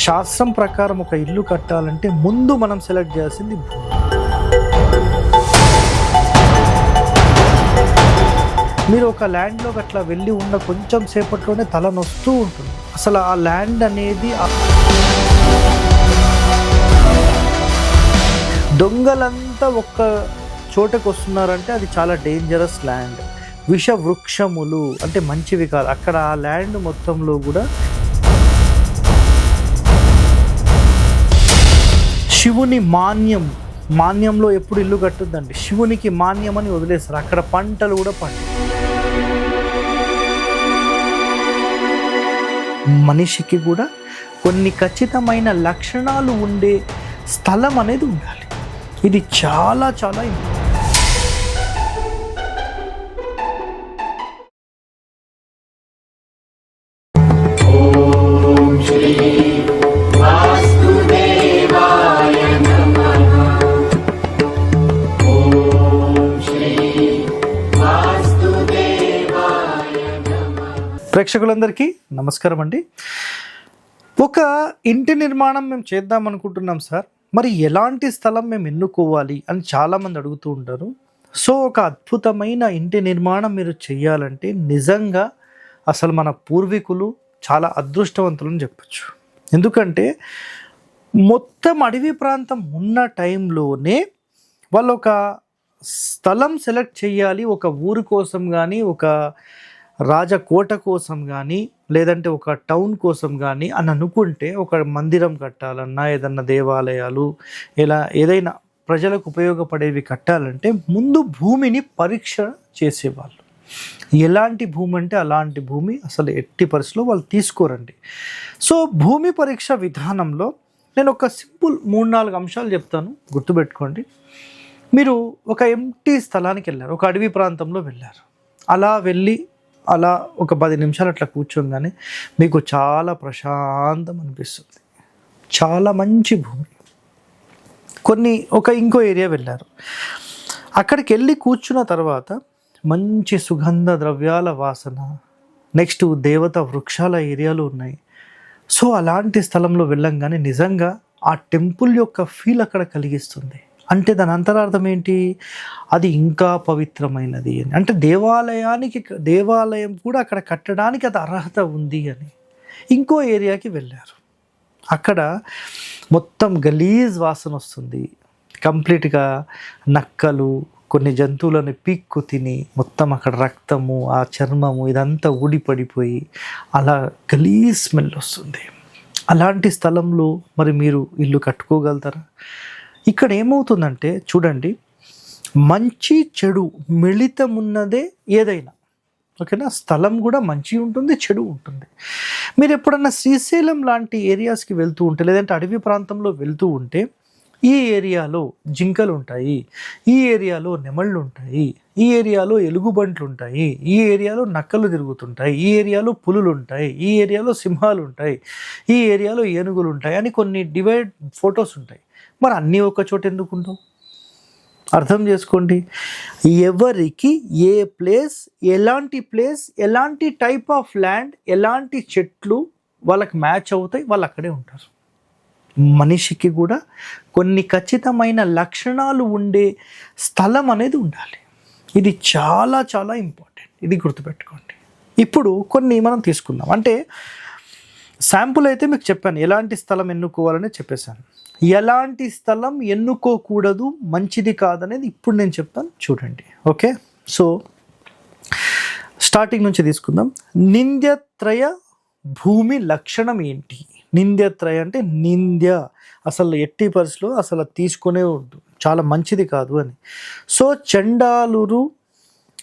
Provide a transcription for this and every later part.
శాస్త్రం ప్రకారం ఒక ఇల్లు కట్టాలంటే ముందు మనం సెలెక్ట్ చేయాల్సింది మీరు ఒక ల్యాండ్లో అట్లా వెళ్ళి ఉన్న కొంచెం సేపట్లోనే తల నొస్తూ ఉంటుంది. అసలు ఆ ల్యాండ్ అనేది దొంగలంతా ఒక్క చోటకు వస్తున్నారంటే అది చాలా డేంజరస్ ల్యాండ్ విష వృక్షములు అంటే మంచివి కాదు. అక్కడ ఆ ల్యాండ్ మొత్తంలో కూడా శివుని మాన్యం మాన్యంలో ఎప్పుడు ఇల్లు కట్టుద్దండి. శివునికి మాన్యం అని వదిలేస్తారు. అక్కడ పంటలు కూడా పండి మనిషికి కూడా కొన్ని ఖచ్చితమైన లక్షణాలు ఉండే స్థలం అనేది ఉండాలి. ఇది చాలా చాలా ఇంపార్టెంట్. ప్రేక్షకులందరికీ నమస్కారం అండి. ఒక ఇంటి నిర్మాణం మేము చేద్దాం అనుకుంటున్నాం సార్. మరి ఎలాంటి స్థలం మేము ఎన్నుకోవాలి అని చాలామంది అడుగుతూ ఉంటారు. సో ఒక అద్భుతమైన ఇంటి నిర్మాణం మీరు చేయాలంటే నిజంగా అసలు మన పూర్వీకులు చాలా అదృష్టవంతులని చెప్పచ్చు. ఎందుకంటే మొత్తం అడవి ప్రాంతం ఉన్న టైంలోనే వాళ్ళు ఒక స్థలం సెలెక్ట్ చేయాలి. ఒక ఊరు కోసం కానీ ఒక రాజకోట కోసం కానీ లేదంటే ఒక టౌన్ కోసం కానీ అని అనుకుంటే ఒక మందిరం కట్టాలన్నా ఏదన్నా దేవాలయాలు ఇలా ఏదైనా ప్రజలకు ఉపయోగపడేవి కట్టాలంటే ముందు భూమిని పరీక్ష చేసేవాళ్ళు. ఎలాంటి భూమి అంటే అలాంటి భూమి అసలు ఎట్టి పరిస్థితిలో వాళ్ళు తీసుకోరండి. సో భూమి పరీక్ష విధానంలో నేను ఒక సింపుల్ మూడు నాలుగు అంశాలు చెప్తాను గుర్తుపెట్టుకోండి. మీరు ఒక ఎంటీ స్థలానికి వెళ్ళారు ఒక అడవి ప్రాంతంలో వెళ్ళారు. అలా వెళ్ళి అలా ఒక పది నిమిషాలు అట్లా కూర్చోగానే మీకు చాలా ప్రశాంతం అనిపిస్తుంది. చాలా మంచి భూమి. కొన్ని ఒక ఇంకో ఏరియా వెళ్ళారు. అక్కడికి వెళ్ళి కూర్చున్న తర్వాత మంచి సుగంధ ద్రవ్యాల వాసన నెక్స్ట్ దేవత వృక్షాల ఏరియాలు ఉన్నాయి. సో అలాంటి స్థలంలో వెళ్ళంగానే నిజంగా ఆ టెంపుల్ యొక్క ఫీల్ అక్కడ కలిగిస్తుంది. అంటే దాని అంతరార్థం ఏంటి? అది ఇంకా పవిత్రమైనది అని. అంటే దేవాలయానికి దేవాలయం కూడా అక్కడ కట్టడానికి అది అర్హత ఉంది అని. ఇంకో ఏరియాకి వెళ్ళారు. అక్కడ మొత్తం గలీజ్ వాసన వస్తుంది. కంప్లీట్గా నక్కలు కొన్ని జంతువులను పీక్కు తిని మొత్తం అక్కడ రక్తము ఆ చర్మము ఇదంతా ఊడిపడిపోయి అలా గలీజ్ స్మెల్ వస్తుంది. అలాంటి స్థలంలో మరి మీరు ఇల్లు కట్టుకోగలుగుతారా? ఇక్కడ ఏమవుతుందంటే చూడండి మంచి చెడు మిళితం ఉన్నదే ఏదైనా. ఓకేనా? స్థలం కూడా మంచి ఉంటుంది చెడు ఉంటుంది. మీరు ఎప్పుడన్నా శ్రీశైలం లాంటి ఏరియాస్కి వెళ్తూ ఉంటే లేదంటే అడవి ప్రాంతంలో వెళ్తూ ఉంటే ఈ ఏరియాలో జింకలు ఉంటాయి ఈ ఏరియాలో నెమళ్ళు ఉంటాయి ఈ ఏరియాలో ఎలుగుబంట్లు ఉంటాయి ఈ ఏరియాలో నక్కలు తిరుగుతుంటాయి ఈ ఏరియాలో పులులు ఉంటాయి ఈ ఏరియాలో సింహాలు ఉంటాయి ఈ ఏరియాలో ఏనుగులు ఉంటాయి అని కొన్ని డివైడ్ ఫొటోస్ ఉంటాయి మరి అన్నీ ఒక చోట ఎందుకు ఉండవు అర్థం చేసుకోండి. ఎవరికి ఏ ప్లేస్ ఎలాంటి ప్లేస్ ఎలాంటి టైప్ ఆఫ్ ల్యాండ్ ఎలాంటి చెట్లు వాళ్ళకి మ్యాచ్ అవుతాయి వాళ్ళు అక్కడే ఉంటారు. మనిషికి కూడా కొన్ని ఖచ్చితమైన లక్షణాలు ఉండే స్థలం అనేది ఉండాలి. ఇది చాలా చాలా ఇంపార్టెంట్ ఇది గుర్తుపెట్టుకోండి. ఇప్పుడు కొన్ని మనం తీసుకుందాం. అంటే శాంపుల్ అయితే మీకు చెప్పాను. ఎలాంటి స్థలం ఎన్నుకోవాలని చెప్పేశాను. ఎలాంటి స్థలం ఎన్నుకోకూడదు మంచిది కాదనేది ఇప్పుడు నేను చెప్తాను. చూడండి. ఓకే? సో స్టార్టింగ్ నుంచి తీసుకుందాం. నింద్యత్రయ భూమి లక్షణం ఏంటి? నింద్యత్రయ అంటే నింద్య. అసలు ఎట్టి పరిస్థితిలో అసలు తీసుకునే చాలా మంచిది కాదు అని. సో చండాలురు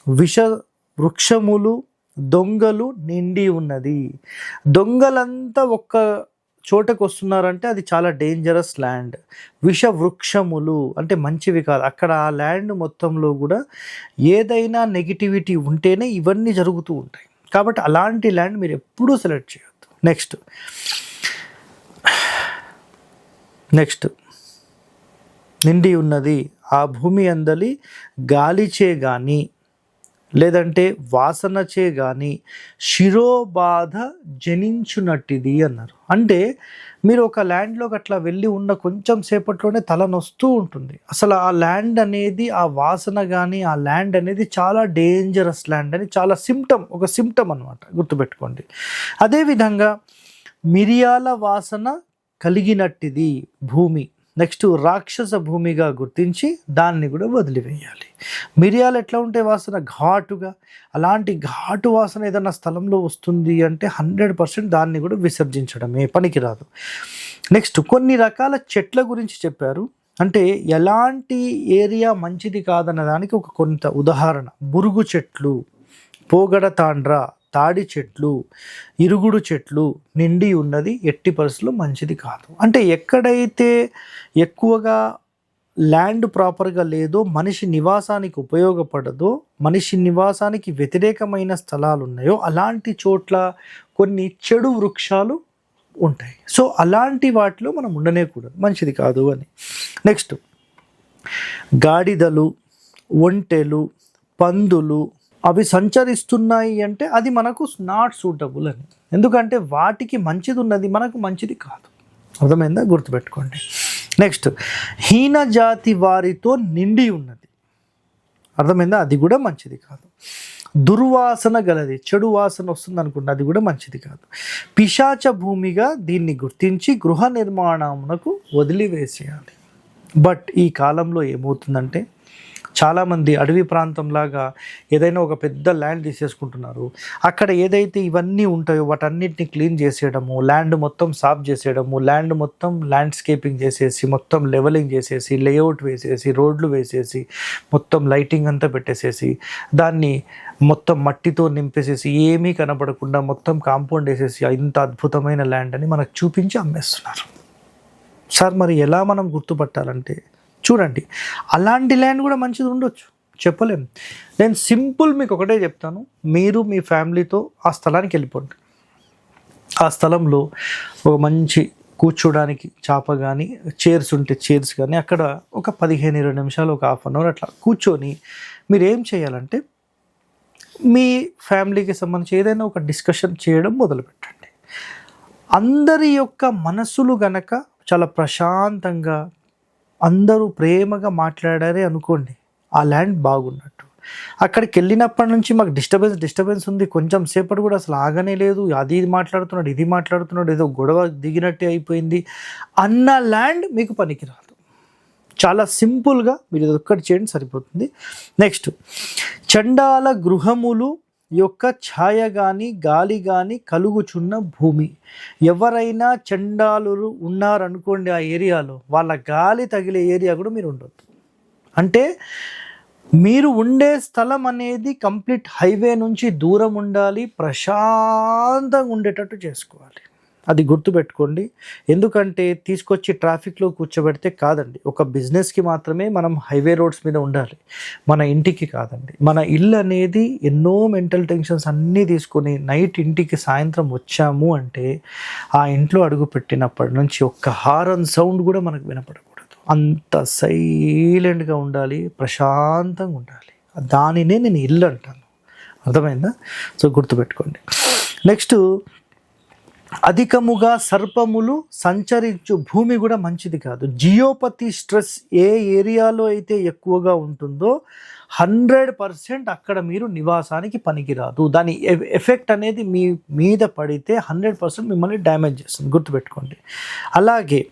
విష వృక్షములు దొంగలు నిండి ఉన్నది. దొంగలంతా ఒక్క చోటకు వస్తున్నారంటే అది చాలా డేంజరస్ ల్యాండ్ విష వృక్షములు అంటే మంచివి కాదు. అక్కడ ఆ ల్యాండ్ మొత్తంలో కూడా ఏదైనా నెగిటివిటీ ఉంటేనే ఇవన్నీ జరుగుతూ ఉంటాయి. కాబట్టి అలాంటి ల్యాండ్ మీరు ఎప్పుడూ సెలెక్ట్ చేయొద్దు. Next next. నిండి ఉన్నది ఆ భూమి అందలి గాలిచే కానీ లేదంటే వాసనచే కానీ శిరోబాధ జనించునట్టిది అన్నారు. అంటే మీరు ఒక ల్యాండ్లోకి అట్లా వెళ్ళి ఉన్న కొంచెం సేపట్లోనే తల నొస్తూ ఉంటుంది. అసలు ఆ ల్యాండ్ అనేది ఆ వాసన కానీ ఆ ల్యాండ్ అనేది చాలా డేంజరస్ ల్యాండ్ అని చాలా సిమ్టమ్ ఒక సిమ్టమ్ అనమాట గుర్తుపెట్టుకోండి. అదేవిధంగా మిరియాల వాసన కలిగినట్టిది భూమి. నెక్స్ట్ రాక్షస భూమిగా గుర్తించి దాన్ని కూడా వదిలివేయాలి. మిరియాలు ఎట్లా ఉంటే వాసన? ఘాటుగా. అలాంటి ఘాటు వాసన ఏదైనా స్థలంలో వస్తుంది అంటే హండ్రెడ్ పర్సెంట్ దాన్ని కూడా విసర్జించడమే పనికిరాదు. నెక్స్ట్ కొన్ని రకాల చెట్ల గురించి చెప్పారు. అంటే ఎలాంటి ఏరియా మంచిది కాదన్న దానికి ఒక కొంత ఉదాహరణ. బురుగు చెట్లు పోగడ తాండ్ర తాడి చెట్లు ఇరుగుడు చెట్లు నిండి ఉన్నది ఎట్టి పరిస్థితులు మంచిది కాదు. అంటే ఎక్కడైతే ఎక్కువగా ల్యాండ్ ప్రాపర్గా లేదో మనిషి నివాసానికి ఉపయోగపడదో మనిషి నివాసానికి వ్యతిరేకమైన స్థలాలు ఉన్నాయో అలాంటి చోట్ల కొన్ని చెడు వృక్షాలు ఉంటాయి. సో అలాంటి వాటిలో మనం ఉండనే కూడదు మంచిది కాదు అని. నెక్స్ట్ గాడిదలు ఒంటెలు పందులు అవి సంచరిస్తున్నాయి అంటే అది మనకు నాట్ సూటబుల్ అని. ఎందుకంటే వాటికి మంచిది ఉన్నది మనకు మంచిది కాదు. అర్థమైందా? గుర్తుపెట్టుకోండి. నెక్స్ట్ హీన జాతి వారితో నిండి ఉన్నది. అర్థమైందా? అది కూడా మంచిది కాదు. దుర్వాసన గలది చెడు వాసన వస్తుంది అనుకుంటే అది కూడా మంచిది కాదు. పిశాచ భూమిగా దీన్ని గుర్తించి గృహ నిర్మాణమునకు వదిలివేసేయాలి. బట్ ఈ కాలంలో ఏమవుతుందంటే చాలామంది అడవి ప్రాంతంలాగా ఏదైనా ఒక పెద్ద ల్యాండ్ తీసేసుకుంటున్నారు. అక్కడ ఏదైతే ఇవన్నీ ఉంటాయో వాటన్నిటిని క్లీన్ చేసేయడము ల్యాండ్ మొత్తం సాఫ్ చేసేయడము ల్యాండ్ మొత్తం ల్యాండ్స్కేపింగ్ చేసేసి మొత్తం లెవెలింగ్ చేసేసి లేఅవుట్ వేసేసి రోడ్లు వేసేసి మొత్తం లైటింగ్ అంతా పెట్టేసేసి దాన్ని మొత్తం మట్టితో నింపేసేసి ఏమీ కనపడకుండా మొత్తం కాంపౌండ్ వేసేసి ఇంత అద్భుతమైన ల్యాండ్ అని మనకు చూపించి అమ్మేస్తున్నారు. సార్ మరి ఎలా మనం గుర్తుపట్టాలంటే చూడండి అలాంటి ల్యాండ్ కూడా మంచిది ఉండొచ్చు చెప్పలేం. నేను సింపుల్ మీకు ఒకటే చెప్తాను మీరు మీ ఫ్యామిలీతో ఆ స్థలానికి వెళ్ళిపోండి. ఆ స్థలంలో ఒక మంచి కూర్చోడానికి చాప కానీ చైర్స్ ఉంటే చైర్స్ కానీ అక్కడ ఒక పదిహేను ఇరవై నిమిషాలు ఒక హాఫ్ అన్ అవర్ అట్లా కూర్చొని మీరు ఏం చేయాలంటే మీ ఫ్యామిలీకి సంబంధించి ఏదైనా ఒక డిస్కషన్ చేయడం మొదలుపెట్టండి. అందరి యొక్క మనసులు గనక చాలా ప్రశాంతంగా అందరూ ప్రేమగా మాట్లాడారే అనుకోండి ఆ ల్యాండ్ బాగున్నట్టు. అక్కడికి వెళ్ళినప్పటి నుంచి మాకు డిస్టర్బెన్స్ డిస్టర్బెన్స్ ఉంది. కొంచెం సేపటి కూడా అసలు ఆగనే లేదు. అది ఇది మాట్లాడుతున్నాడు ఇది మాట్లాడుతున్నాడు ఏదో గొడవ దిగినట్టే అయిపోయింది అన్న ల్యాండ్ మీకు పనికిరాదు. చాలా సింపుల్గా మీరు ఇది ఒక్కటి చేయండి సరిపోతుంది. నెక్స్ట్ చండాల గృహములు యొక్క ఛాయ గాని గాలి కానీ కలుగుచున్న భూమి. ఎవరైనా చండాలు ఉన్నారనుకోండి ఆ ఏరియాలో వాళ్ళ గాలి తగిలే ఏరియా కూడా మీరు ఉండొద్దు అంటే మీరు ఉండే స్థలం అనేది కంప్లీట్ హైవే నుంచి దూరం ఉండాలి ప్రశాంతంగా ఉండేటట్టు చేసుకోవాలి. అది గుర్తుపెట్టుకోండి. ఎందుకంటే తీసుకొచ్చి ట్రాఫిక్లో కూర్చోబెడితే కాదండి. ఒక బిజినెస్కి మాత్రమే మనం హైవే రోడ్స్ మీద ఉండాలి. మన ఇంటికి కాదండి. మన ఇల్లు అనేది ఎన్నో మెంటల్ టెన్షన్స్ అన్నీ తీసుకొని నైట్ ఇంటికి సాయంత్రం వచ్చాము అంటే ఆ ఇంట్లో అడుగు పెట్టినప్పటి నుంచి ఒక్క హారన్ సౌండ్ కూడా మనకు వినపడకూడదు. అంత సైలెంట్గా ఉండాలి. ప్రశాంతంగా ఉండాలి. దానినే నేను ఇల్లు అంటాను. అర్థమైందా? సో గుర్తుపెట్టుకోండి. నెక్స్ట్ అధికముగా సర్పములు సంచరించు భూమి కూడా మంచిది కాదు. జియోపతి స్ట్రెస్ ఏ ఏరియాలో అయితే ఎక్కువగా ఉంటుందో హండ్రెడ్ పర్సెంట్ అక్కడ మీరు నివాసానికి పనికిరాదు. దాని ఎఫెక్ట్ అనేది మీ మీద పడితే హండ్రెడ్ పర్సెంట్ మిమ్మల్ని డ్యామేజ్ చేస్తుంది. గుర్తుపెట్టుకోండి. అలాగే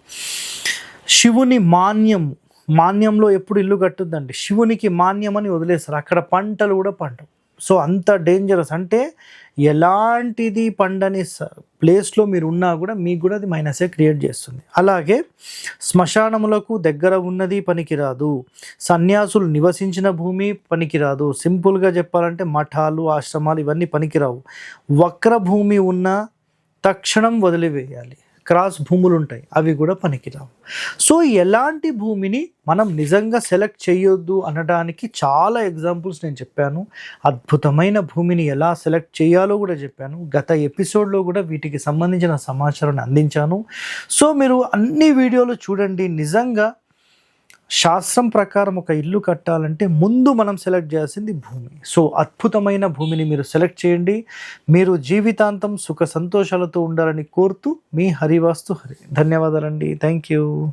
శివుని మాన్యం మాన్యంలో ఎప్పుడు ఇల్లు కట్టుద్దండి? శివునికి మాన్యం అని వదిలేస్తారు. అక్కడ పంటలు కూడా పండవు. సో అంత డేంజరస్ అంటే ఎలాంటిది పండని ప్లేస్లో మీరు ఉన్నా కూడా మీకు కూడా అది మైనసే క్రియేట్ చేస్తుంది. అలాగే శ్మశానములకు దగ్గర ఉన్నది పనికిరాదు. సన్యాసులు నివసించిన భూమి పనికిరాదు. సింపుల్గా చెప్పాలంటే మఠాలు ఆశ్రమాలు ఇవన్నీ పనికిరావు. వక్ర భూమి ఉన్న తక్షణం వదిలివేయాలి. క్రాస్ భూములు ఉంటాయి అవి కూడా పనికిరావు. సో ఎలాంటి భూమిని మనం నిజంగా సెలెక్ట్ చేయొద్దు అనడానికి చాలా ఎగ్జాంపుల్స్ నేను చెప్పాను. అద్భుతమైన భూమిని ఎలా సెలెక్ట్ చేయాలో కూడా చెప్పాను. గత ఎపిసోడ్లో కూడా వీటికి సంబంధించిన సమాచారాన్ని అందించాను. సో మీరు అన్ని వీడియోలు చూడండి. నిజంగా శాస్త్రం ప్రకారం ఒక ఇల్లు కట్టాలంటే ముందు మనం సెలెక్ట్ చేయాల్సింది భూమి. సో అద్భుతమైన భూమిని మీరు సెలెక్ట్ చేయండి. మీరు జీవితాంతం సుఖ సంతోషాలతో ఉండాలని కోరుతూ మీ హరివాస్తు హరి. ధన్యవాదాలండి. Thank you.